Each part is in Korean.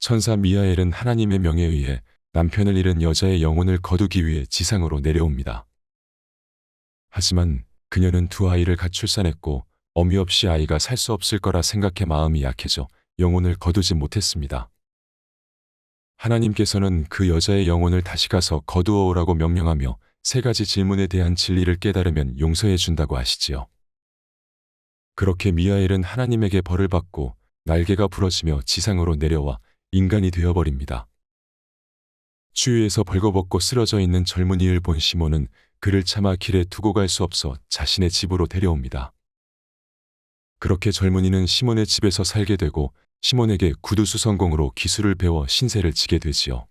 천사 미하엘은 하나님의 명에 의해 남편을 잃은 여자의 영혼을 거두기 위해 지상으로 내려옵니다. 하지만 그녀는 두 아이를 갓 출산했고 어미 없이 아이가 살 수 없을 거라 생각해 마음이 약해져 영혼을 거두지 못했습니다. 하나님께서는 그 여자의 영혼을 다시 가서 거두어 오라고 명령하며 세 가지 질문에 대한 진리를 깨달으면 용서해 준다고 하시지요. 그렇게 미하엘은 하나님에게 벌을 받고 날개가 부러지며 지상으로 내려와 인간이 되어버립니다. 추위에서 벌거벗고 쓰러져 있는 젊은이를 본 시몬은 그를 차마 길에 두고 갈 수 없어 자신의 집으로 데려옵니다. 그렇게 젊은이는 시몬의 집에서 살게 되고 시몬에게 구두수 성공으로 기술을 배워 신세를 지게 되지요.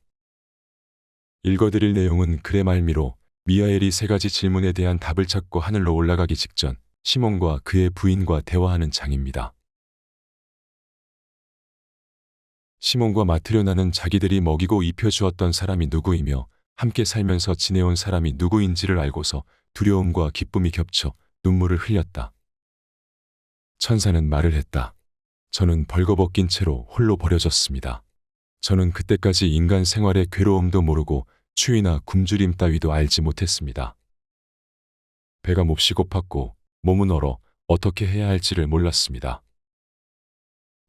읽어드릴 내용은 글의 말미로 미하엘이 세 가지 질문에 대한 답을 찾고 하늘로 올라가기 직전 시몬과 그의 부인과 대화하는 장입니다. 시몬과 마트료나는 자기들이 먹이고 입혀주었던 사람이 누구이며 함께 살면서 지내온 사람이 누구인지를 알고서 두려움과 기쁨이 겹쳐 눈물을 흘렸다. 천사는 말을 했다. 저는 벌거벗긴 채로 홀로 버려졌습니다. 저는 그때까지 인간 생활의 괴로움도 모르고 추위나 굶주림 따위도 알지 못했습니다. 배가 몹시 고팠고 몸은 얼어 어떻게 해야 할지를 몰랐습니다.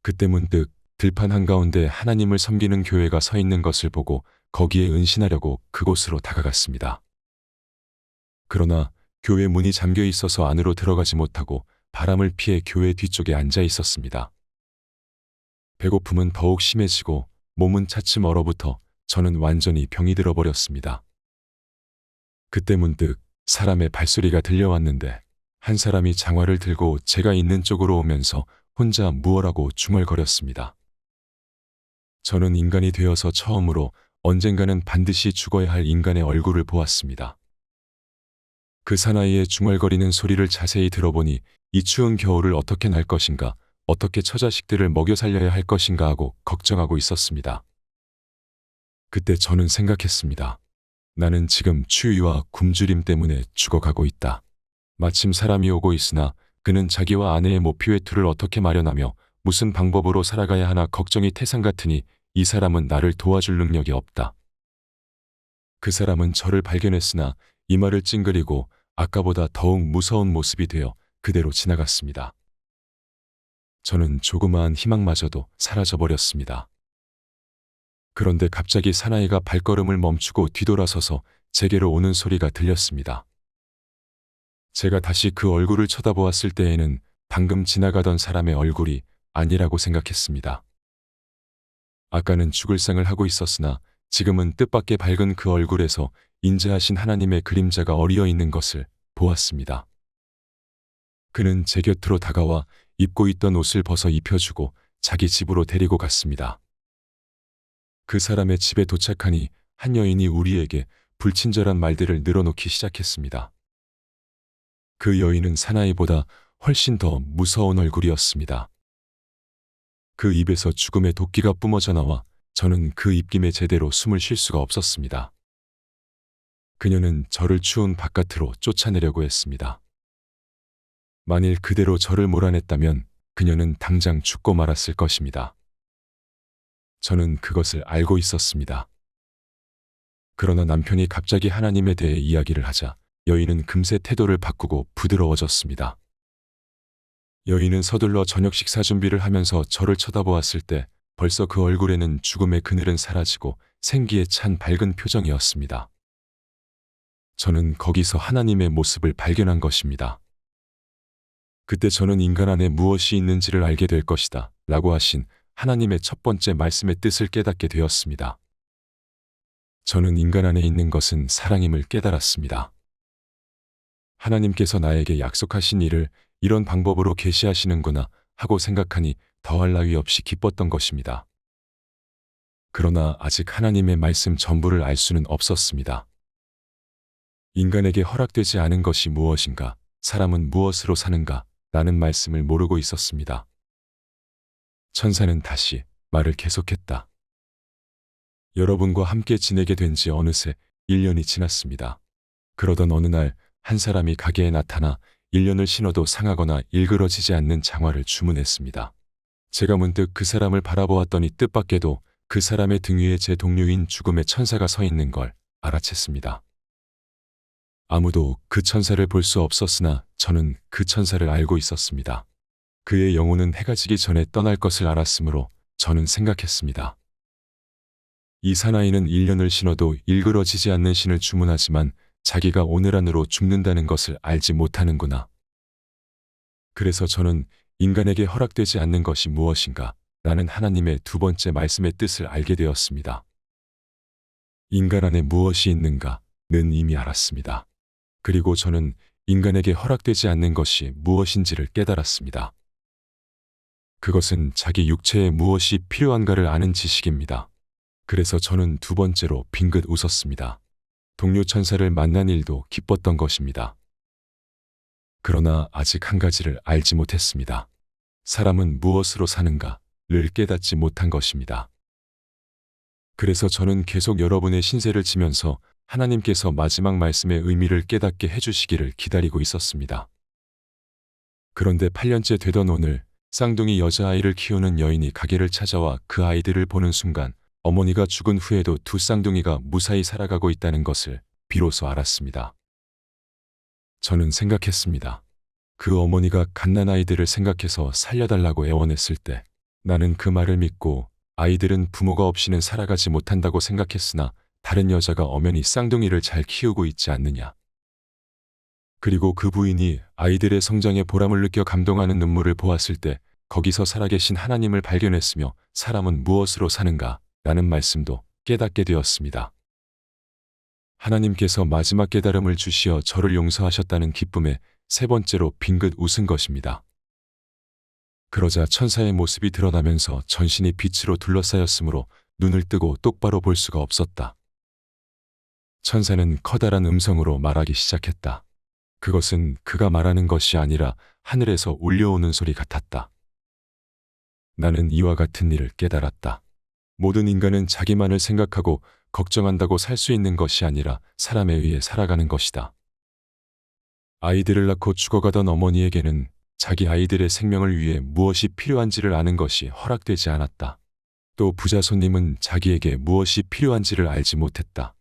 그때 문득 들판 한가운데 하나님을 섬기는 교회가 서 있는 것을 보고 거기에 은신하려고 그곳으로 다가갔습니다. 그러나 교회 문이 잠겨 있어서 안으로 들어가지 못하고 바람을 피해 교회 뒤쪽에 앉아 있었습니다. 배고픔은 더욱 심해지고 몸은 차츰 얼어붙어 저는 완전히 병이 들어버렸습니다. 그때 문득 사람의 발소리가 들려왔는데 한 사람이 장화를 들고 제가 있는 쪽으로 오면서 혼자 무어라고 중얼거렸습니다. 저는 인간이 되어서 처음으로 언젠가는 반드시 죽어야 할 인간의 얼굴을 보았습니다. 그 사나이의 중얼거리는 소리를 자세히 들어보니 이 추운 겨울을 어떻게 날 것인가, 어떻게 처자식들을 먹여 살려야 할 것인가 하고 걱정하고 있었습니다. 그때 저는 생각했습니다. 나는 지금 추위와 굶주림 때문에 죽어가고 있다. 마침 사람이 오고 있으나 그는 자기와 아내의 모피 외투를 어떻게 마련하며 무슨 방법으로 살아가야 하나 걱정이 태산 같으니 이 사람은 나를 도와줄 능력이 없다. 그 사람은 저를 발견했으나 이마를 찡그리고 아까보다 더욱 무서운 모습이 되어 그대로 지나갔습니다. 저는 조그마한 희망마저도 사라져버렸습니다. 그런데 갑자기 사나이가 발걸음을 멈추고 뒤돌아서서 제게로 오는 소리가 들렸습니다. 제가 다시 그 얼굴을 쳐다보았을 때에는 방금 지나가던 사람의 얼굴이 아니라고 생각했습니다. 아까는 죽을 상을 하고 있었으나 지금은 뜻밖의 밝은 그 얼굴에서 인자하신 하나님의 그림자가 어리어 있는 것을 보았습니다. 그는 제 곁으로 다가와 입고 있던 옷을 벗어 입혀주고 자기 집으로 데리고 갔습니다. 그 사람의 집에 도착하니 한 여인이 우리에게 불친절한 말들을 늘어놓기 시작했습니다. 그 여인은 사나이보다 훨씬 더 무서운 얼굴이었습니다. 그 입에서 죽음의 도끼가 뿜어져 나와 저는 그 입김에 제대로 숨을 쉴 수가 없었습니다. 그녀는 저를 추운 바깥으로 쫓아내려고 했습니다. 만일 그대로 저를 몰아냈다면 그녀는 당장 죽고 말았을 것입니다. 저는 그것을 알고 있었습니다. 그러나 남편이 갑자기 하나님에 대해 이야기를 하자 여인은 금세 태도를 바꾸고 부드러워졌습니다. 여인은 서둘러 저녁 식사 준비를 하면서 저를 쳐다보았을 때 벌써 그 얼굴에는 죽음의 그늘은 사라지고 생기에 찬 밝은 표정이었습니다. 저는 거기서 하나님의 모습을 발견한 것입니다. 그때 저는 인간 안에 무엇이 있는지를 알게 될 것이다 라고 하신 하나님의 첫 번째 말씀의 뜻을 깨닫게 되었습니다. 저는 인간 안에 있는 것은 사랑임을 깨달았습니다. 하나님께서 나에게 약속하신 일을 이런 방법으로 계시하시는구나 하고 생각하니 더할 나위 없이 기뻤던 것입니다. 그러나 아직 하나님의 말씀 전부를 알 수는 없었습니다. 인간에게 허락되지 않은 것이 무엇인가, 사람은 무엇으로 사는가, 라는 말씀을 모르고 있었습니다. 천사는 다시 말을 계속했다. 여러분과 함께 지내게 된 지 어느새 1년이 지났습니다. 그러던 어느 날 한 사람이 가게에 나타나 1년을 신어도 상하거나 일그러지지 않는 장화를 주문했습니다. 제가 문득 그 사람을 바라보았더니 뜻밖에도 그 사람의 등 위에 제 동료인 죽음의 천사가 서 있는 걸 알아챘습니다. 아무도 그 천사를 볼 수 없었으나 저는 그 천사를 알고 있었습니다. 그의 영혼은 해가 지기 전에 떠날 것을 알았으므로 저는 생각했습니다. 이 사나이는 1년을 신어도 일그러지지 않는 신을 주문하지만 자기가 오늘 안으로 죽는다는 것을 알지 못하는구나. 그래서 저는 인간에게 허락되지 않는 것이 무엇인가 라는 하나님의 두 번째 말씀의 뜻을 알게 되었습니다. 인간 안에 무엇이 있는가는 이미 알았습니다. 그리고 저는 인간에게 허락되지 않는 것이 무엇인지를 깨달았습니다. 그것은 자기 육체에 무엇이 필요한가를 아는 지식입니다. 그래서 저는 두 번째로 빙긋 웃었습니다. 동료 천사를 만난 일도 기뻤던 것입니다. 그러나 아직 한 가지를 알지 못했습니다. 사람은 무엇으로 사는가를 깨닫지 못한 것입니다. 그래서 저는 계속 여러분의 신세를 지면서 하나님께서 마지막 말씀의 의미를 깨닫게 해주시기를 기다리고 있었습니다. 그런데 8년째 되던 오늘 쌍둥이 여자아이를 키우는 여인이 가게를 찾아와 그 아이들을 보는 순간 어머니가 죽은 후에도 두 쌍둥이가 무사히 살아가고 있다는 것을 비로소 알았습니다. 저는 생각했습니다. 그 어머니가 갓난아이들을 생각해서 살려달라고 애원했을 때 나는 그 말을 믿고 아이들은 부모가 없이는 살아가지 못한다고 생각했으나 다른 여자가 엄연히 쌍둥이를 잘 키우고 있지 않느냐. 그리고 그 부인이 아이들의 성장에 보람을 느껴 감동하는 눈물을 보았을 때 거기서 살아계신 하나님을 발견했으며 사람은 무엇으로 사는가 라는 말씀도 깨닫게 되었습니다. 하나님께서 마지막 깨달음을 주시어 저를 용서하셨다는 기쁨에 세 번째로 빙긋 웃은 것입니다. 그러자 천사의 모습이 드러나면서 전신이 빛으로 둘러싸였으므로 눈을 뜨고 똑바로 볼 수가 없었다. 천사는 커다란 음성으로 말하기 시작했다. 그것은 그가 말하는 것이 아니라 하늘에서 울려오는 소리 같았다. 나는 이와 같은 일을 깨달았다. 모든 인간은 자기만을 생각하고 걱정한다고 살 수 있는 것이 아니라 사람에 의해 살아가는 것이다. 아이들을 낳고 죽어가던 어머니에게는 자기 아이들의 생명을 위해 무엇이 필요한지를 아는 것이 허락되지 않았다. 또 부자 손님은 자기에게 무엇이 필요한지를 알지 못했다.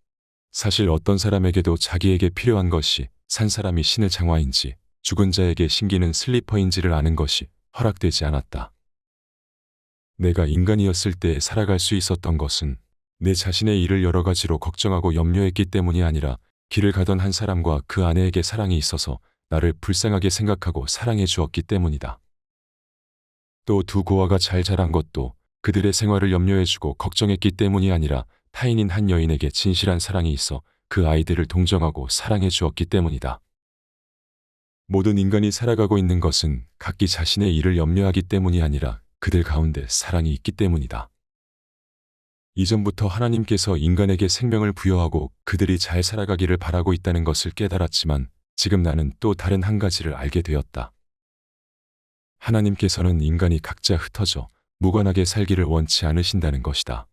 사실 어떤 사람에게도 자기에게 필요한 것이 산 사람이 신의 장화인지 죽은 자에게 신기는 슬리퍼인지를 아는 것이 허락되지 않았다. 내가 인간이었을 때 살아갈 수 있었던 것은 내 자신의 일을 여러 가지로 걱정하고 염려했기 때문이 아니라 길을 가던 한 사람과 그 아내에게 사랑이 있어서 나를 불쌍하게 생각하고 사랑해 주었기 때문이다. 또 두 고아가 잘 자란 것도 그들의 생활을 염려해주고 걱정했기 때문이 아니라 타인인 한 여인에게 진실한 사랑이 있어 그 아이들을 동정하고 사랑해 주었기 때문이다. 모든 인간이 살아가고 있는 것은 각기 자신의 일을 염려하기 때문이 아니라 그들 가운데 사랑이 있기 때문이다. 이전부터 하나님께서 인간에게 생명을 부여하고 그들이 잘 살아가기를 바라고 있다는 것을 깨달았지만 지금 나는 또 다른 한 가지를 알게 되었다. 하나님께서는 인간이 각자 흩어져 무관하게 살기를 원치 않으신다는 것이다.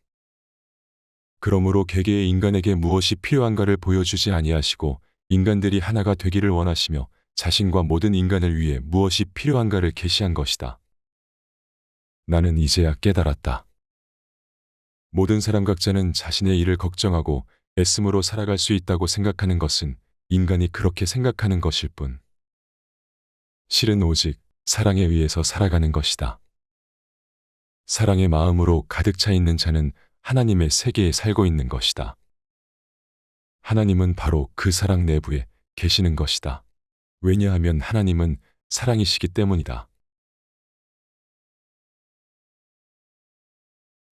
그러므로 개개의 인간에게 무엇이 필요한가를 보여주지 아니하시고 인간들이 하나가 되기를 원하시며 자신과 모든 인간을 위해 무엇이 필요한가를 계시한 것이다. 나는 이제야 깨달았다. 모든 사람 각자는 자신의 일을 걱정하고 애씀으로 살아갈 수 있다고 생각하는 것은 인간이 그렇게 생각하는 것일 뿐. 실은 오직 사랑에 의해서 살아가는 것이다. 사랑의 마음으로 가득 차 있는 자는 하나님의 세계에 살고 있는 것이다. 하나님은 바로 그 사랑 내부에 계시는 것이다. 왜냐하면 하나님은 사랑이시기 때문이다.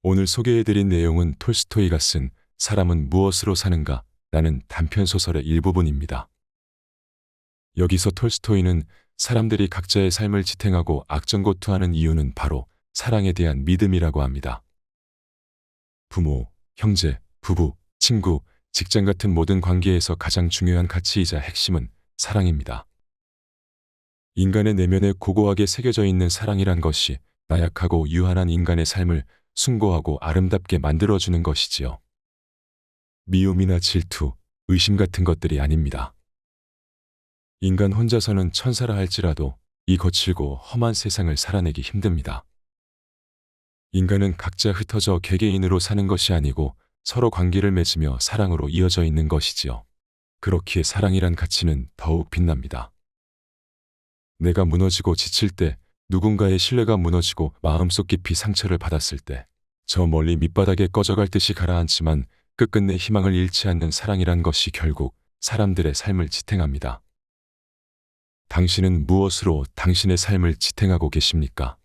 오늘 소개해드린 내용은 톨스토이가 쓴 사람은 무엇으로 사는가 라는 단편소설의 일부분입니다. 여기서 톨스토이는 사람들이 각자의 삶을 지탱하고 악정고투하는 이유는 바로 사랑에 대한 믿음이라고 합니다. 부모, 형제, 부부, 친구, 직장 같은 모든 관계에서 가장 중요한 가치이자 핵심은 사랑입니다. 인간의 내면에 고고하게 새겨져 있는 사랑이란 것이 나약하고 유한한 인간의 삶을 숭고하고 아름답게 만들어주는 것이지요. 미움이나 질투, 의심 같은 것들이 아닙니다. 인간 혼자서는 천사라 할지라도 이 거칠고 험한 세상을 살아내기 힘듭니다. 인간은 각자 흩어져 개개인으로 사는 것이 아니고 서로 관계를 맺으며 사랑으로 이어져 있는 것이지요. 그렇기에 사랑이란 가치는 더욱 빛납니다. 내가 무너지고 지칠 때, 누군가의 신뢰가 무너지고 마음속 깊이 상처를 받았을 때, 저 멀리 밑바닥에 꺼져갈 듯이 가라앉지만 끝끝내 희망을 잃지 않는 사랑이란 것이 결국 사람들의 삶을 지탱합니다. 당신은 무엇으로 당신의 삶을 지탱하고 계십니까?